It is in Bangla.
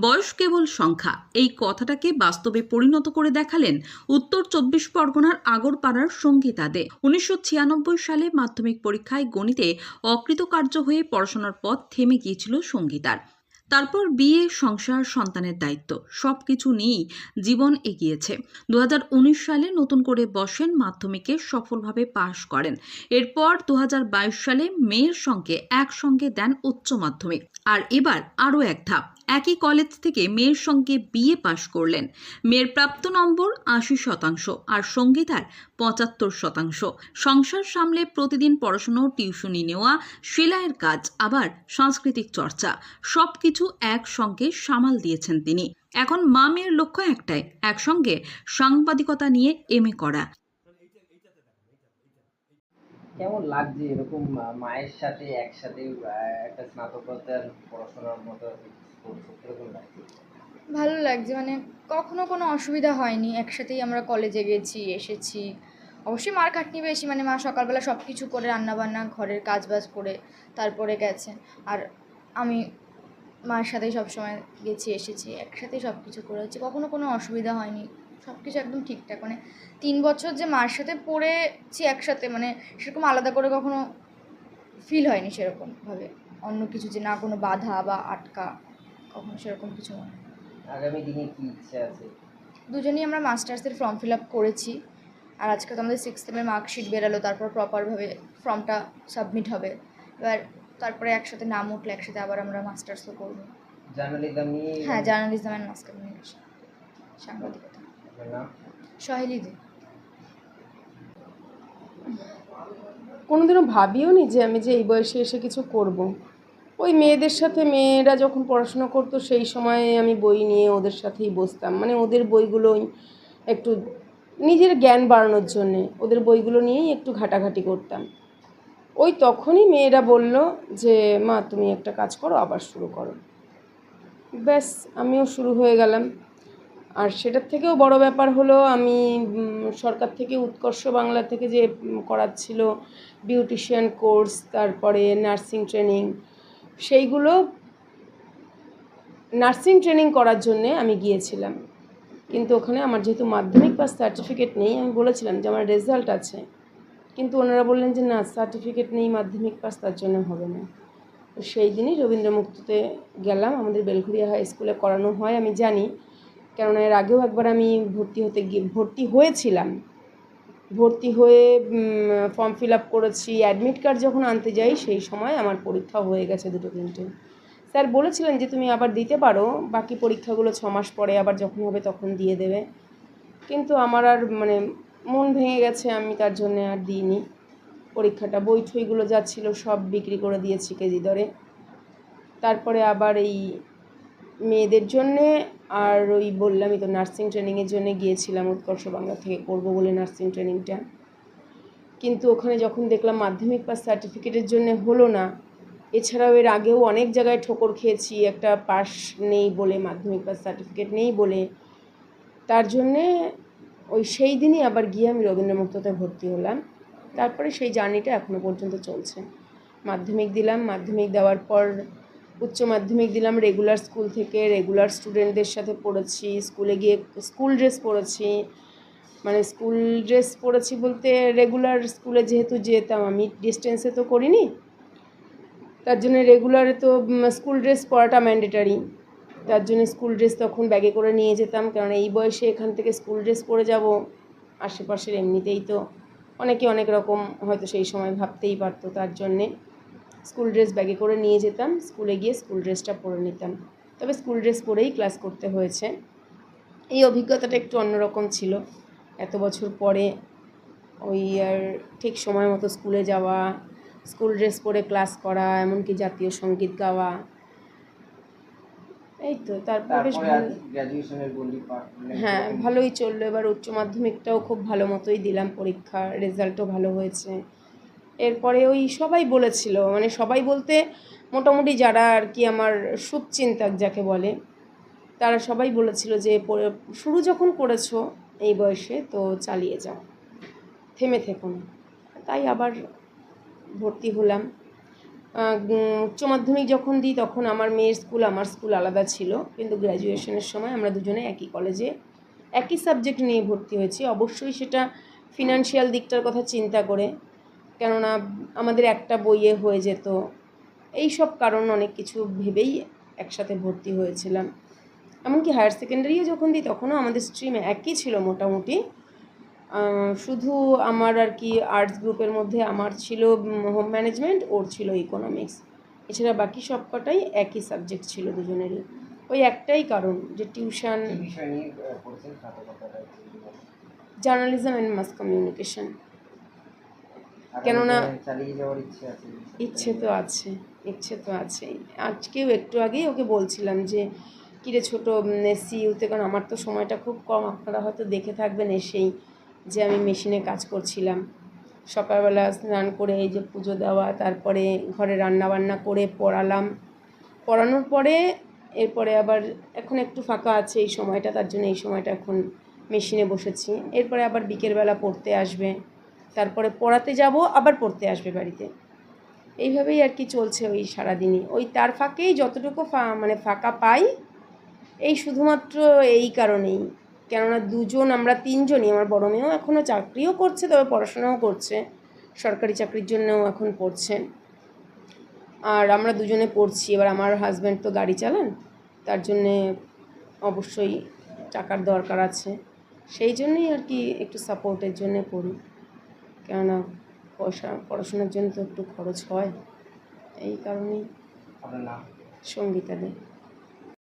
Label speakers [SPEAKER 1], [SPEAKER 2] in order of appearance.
[SPEAKER 1] বয়স কেবল সংখ্যা। এই কথাটাকে বাস্তবে পরিণত করে দেখালেন উত্তর চব্বিশ পরগনার আগরপাড়ার সঙ্গীতা দে উনিশশো ছিয়ানব্বই সালে মাধ্যমিক পরীক্ষায় গণিতে অকৃতকার্য হয়ে পড়াশোনার পথ থেমে গিয়েছিল সঙ্গীতার। তারপর বিয়ে, সংসার, সন্তানের দায়িত্ব সব কিছু নিয়েই জীবন এগিয়েছে। দু হাজার উনিশ সালে নতুন করে বসেন, মাধ্যমিকে সফলভাবে পাশ করেন। এরপর দু হাজার বাইশ সালে মেয়ের সঙ্গে একসঙ্গে দেন উচ্চ মাধ্যমিক। আর এবার আরও এক ধাপ। একই কলেজ থেকে মেয়ের সঙ্গে বিয়ে পাশ করলেন। মেয়ের প্রাপ্ত নম্বর আশি শতাংশ আর সঙ্গীতার পঁচাত্তর শতাংশ। সংসার সামলে প্রতিদিন পড়াশুনো, টিউশনি নেওয়া, সেলাইয়ের কাজ, আবার সাংস্কৃতিক চর্চা সব কিছু একসঙ্গে সামাল দিয়েছেন তিনি। এখন মা মেয়ের লক্ষ্য একটাই, একসঙ্গে সাংবাদিকতা নিয়ে এম এ করা।
[SPEAKER 2] কেমন লাগছে এরকম মায়ের সাথে একসাথে একটা স্নাতকোত্তর পড়াশোনার মতো
[SPEAKER 3] ভালো লাগছে মানে কখনো কোনো অসুবিধা হয়নি। একসাথেই আমরা কলেজে গেছি, এসেছি। অবশ্যই মার খাটনি বেশি মানে মা সকালবেলা সব কিছু করে, রান্নাবান্না, ঘরের কাজ বাজ করে, তারপরে গেছে। আর আমি মার সাথেই সবসময় গেছি, এসেছি, একসাথেই সব কিছু করেছি কখনো কোনো অসুবিধা হয়নি সব কিছু একদম ঠিকঠাক। মানে তিন বছর যে মার সাথে পড়েছি একসাথে মানে সেরকম আলাদা করে কখনো ফিল হয়নি সেরকমভাবে। অন্য কিছু যে না কোনো বাধা বা আটকা। কখনো সেরকম কিছু মনে হয়
[SPEAKER 2] আগামী দিনে কি ইচ্ছা আছে?
[SPEAKER 3] দুজনেই আমরা মাস্টার্সের ফর্ম ফিল আপ করেছি। আর আজকে তো আমাদের সিক্স সেমের মার্কশিট বেরালো তারপর প্রপারভাবে ফর্মটা সাবমিট হবে। এবার তারপরে একসাথে নাম উঠলে একসাথে আবার আমরা মাস্টার্সও করব।
[SPEAKER 2] জার্নালিজম নিয়ে?
[SPEAKER 3] হ্যাঁ জার্নালিজম অ্যান্ড মাস কমিউনিকেশন সাংবাদিকতা। সহেলি দে
[SPEAKER 4] কোনোদিনও ভাবিও নি যে আমি যে এই বয়সে এসে কিছু করব। ওই মেয়েদের সাথে মেয়েরা যখন পড়াশোনা করতো, সেই সময়ে আমি বই নিয়ে ওদের সাথেই বসতাম। মানে ওদের বইগুলোই একটু নিজের জ্ঞান বাড়ানোর জন্যে ওদের বইগুলো নিয়েই একটু ঘাটাঘাটি করতাম। ওই তখনই মেয়েরা বলল যে, মা, তুমি একটা কাজ করো, আবার শুরু করো। ব্যাস, আমিও শুরু হয়ে গেলাম। আর সেটার থেকেও বড় ব্যাপার হলো, আমি সরকার থেকে উৎকর্ষ বাংলা থেকে যে করাচ্ছিল, বিউটিশিয়ান কোর্স, তারপরে নার্সিং ট্রেনিং সেইগুলো নার্সিং ট্রেনিং করার জন্যে আমি গিয়েছিলাম। কিন্তু ওখানে আমার যেহেতু মাধ্যমিক পাস সার্টিফিকেট নেই, আমি বলেছিলাম যে আমার রেজাল্ট আছে। কিন্তু ওনারা বললেন যে না, সার্টিফিকেট নেই, মাধ্যমিক পাস তার জন্য হবে না। তো সেই দিনই রবীন্দ্র মুক্ততে গেলাম। আমাদের বেলঘুরিয়া হাই স্কুলে করানো হয়, আমি জানি। কেননা এর আগেও একবার আমি ভর্তি হতে গিয়ে, ভর্তি হয়েছিলাম। ভর্তি হয়ে ফর্ম ফিল আপ করেছি অ্যাডমিট কার্ড যখন আনতে যাই, সেই সময় আমার পরীক্ষা হয়ে গেছে দুটো তিনটে। স্যার বলেছিলেন যে, তুমি আবার দিতে পারো, বাকি পরীক্ষাগুলো ছ মাস পরে আবার যখন হবে তখন দিয়ে দেবে। কিন্তু আমার আর মানে মন ভেঙে গেছে, আমি তার জন্য আর দিইনি। পরীক্ষাটা, বই ঠইগুলো যা ছিল সব বিক্রি করে দিয়েছি কেজি দরে। তারপরে আবার এই মেয়েদের জন্যে আর ওই বললামই তো নার্সিং ট্রেনিংয়ের জন্য গিয়েছিলাম, উৎকর্ষ বাংলা থেকে করব বলে নার্সিং ট্রেনিংটা কিন্তু ওখানে যখন দেখলাম মাধ্যমিক পাস সার্টিফিকেটের জন্য হলো না, এছাড়াও এর আগেও অনেক জায়গায় ঠোকর খেয়েছি, একটা পাস নেই বলে, মাধ্যমিক পাস সার্টিফিকেট নেই বলে। তার জন্যে ওই সেই দিনই আবার গিয়ে আমি রবীন্দ্র মুক্ততে ভর্তি হলাম। তারপরে সেই জার্নিটা এখনও পর্যন্ত চলছে। মাধ্যমিক দিলাম, মাধ্যমিক দেওয়ার পর উচ্চ মাধ্যমিক দিলাম রেগুলার স্কুল থেকে রেগুলার স্টুডেন্টদের সাথে পড়েছি স্কুলে গিয়ে স্কুল ড্রেস পরেছি মানে স্কুল ড্রেস পরেছি বলতে রেগুলার স্কুলে যেহেতু যেতাম, আমি ডিস্টেন্সে তো করিনি। তার জন্য রেগুলারে তো স্কুল ড্রেস পরাটা ম্যান্ডেটারি তার জন্য স্কুল ড্রেস তখন ব্যাগে করে নিয়ে যেতাম, কারণ এই বয়সে এখান থেকে স্কুল ড্রেস পরে যাব। আশেপাশের এমনিতেই তো অনেকে অনেক রকম হয়তো সেই সময় ভাবতেই পারতো তার জন্যে। স্কুল ড্রেস ব্যাগে করে নিয়ে যেতাম স্কুলে গিয়ে স্কুল ড্রেসটা পরে নিতাম। তবে স্কুল ড্রেস পরেই ক্লাস করতে হয়েছে। এই অভিজ্ঞতাটা একটু অন্যরকম ছিল। এত বছর পরে ওই আর ঠিক সময় মতো স্কুলে যাওয়া স্কুল ড্রেস পরে ক্লাস করা এমনকি জাতীয় সংগীত গাওয়া। এই তো তারপর বেশ ভালো
[SPEAKER 2] করলেন।
[SPEAKER 4] হ্যাঁ ভালোই চলল। এবার উচ্চ মাধ্যমিকটাও খুব ভালো মতোই দিলাম। পরীক্ষা রেজাল্টও ভালো হয়েছে। এরপরে ওই সবাই বলেছিল মানে সবাই বলতে মোটামুটি যারা আর কি আমার শুভচিন্তক যাকে বলে, তারা সবাই বলেছিল যে শুরু যখন করেছ এই বয়সে তো চালিয়ে যাও, থেমে থেকো না। তাই আবার ভর্তি হলাম। উচ্চ মাধ্যমিক যখন দিই তখন আমার মেয়ের স্কুল, আমার স্কুল আলাদা ছিল, কিন্তু গ্র্যাজুয়েশনের সময় আমরা দুজনে একই কলেজে একই সাবজেক্ট নিয়ে ভর্তি হয়েছি। অবশ্যই সেটা ফিনান্সিয়াল দিকটার কথা চিন্তা করে কেননা আমাদের একটা বইয়ে হয়ে যেত। এই সব কারণ অনেক কিছু ভেবেই একসাথে ভর্তি হয়েছিলাম। এমনকি হায়ার সেকেন্ডারিও যখন দিই তখনও আমাদের স্ট্রিম একই ছিল মোটামুটি। শুধু আমার আর কি আর্টস গ্রুপের মধ্যে আমার ছিল হোম ম্যানেজমেন্ট ওর ছিল ইকোনমিক্স এছাড়া বাকি সব কটাই একই সাবজেক্ট ছিল দুজনেরই। ওই একটাই কারণ যে tuition. Journalism and mass communication. কেননা-
[SPEAKER 2] ইচ্ছে
[SPEAKER 4] তো আছে ইচ্ছে তো আছে। আজকেও একটু আগেই ওকে বলছিলাম যে কিরে ছোটো সিইউতে কারণ আমার তো সময়টা খুব কম আপনারা হয়তো দেখে থাকবেন এসেই যে আমি মেশিনে কাজ করছিলাম। সকালবেলা স্নান করে এই যে পুজো দেওয়া তারপরে ঘরে রান্না বান্না করে পড়ালাম। পড়ানোর পরে এরপরে আবার এখন একটু ফাঁকা আছে এই সময়টা তার জন্য এই সময়টা এখন মেশিনে বসেছি। এরপরে আবার বিকেলবেলা পড়তে আসবে। তারপরে পড়াতে যাব, আবার পড়তে আসবে বাড়িতে। এইভাবেই আর কি চলছে ওই সারাদিনই। ওই তার ফাঁকেই যতটুকু ফা- মানে ফাঁকা পাই, এই শুধুমাত্র এই কারণেই। কেননা দুজন, আমরা তিনজনই, আমার বড় মেয়েও এখনও চাকরিও করছে, তবে পড়াশোনাও করছে। সরকারি চাকরির জন্যও এখন পড়ছে। আর আমরা দুজনে পড়ছি, এবার আমার হাজব্যান্ড তো গাড়ি চালান, তার জন্যে অবশ্যই টাকার দরকার আছে। সেই জন্যই আর কি একটু সাপোর্টের জন্যে পড়ি কেননা পয়সা পড়াশোনার জন্য তো একটু খরচ হয়। এই কারণেই সঙ্গীতা দে।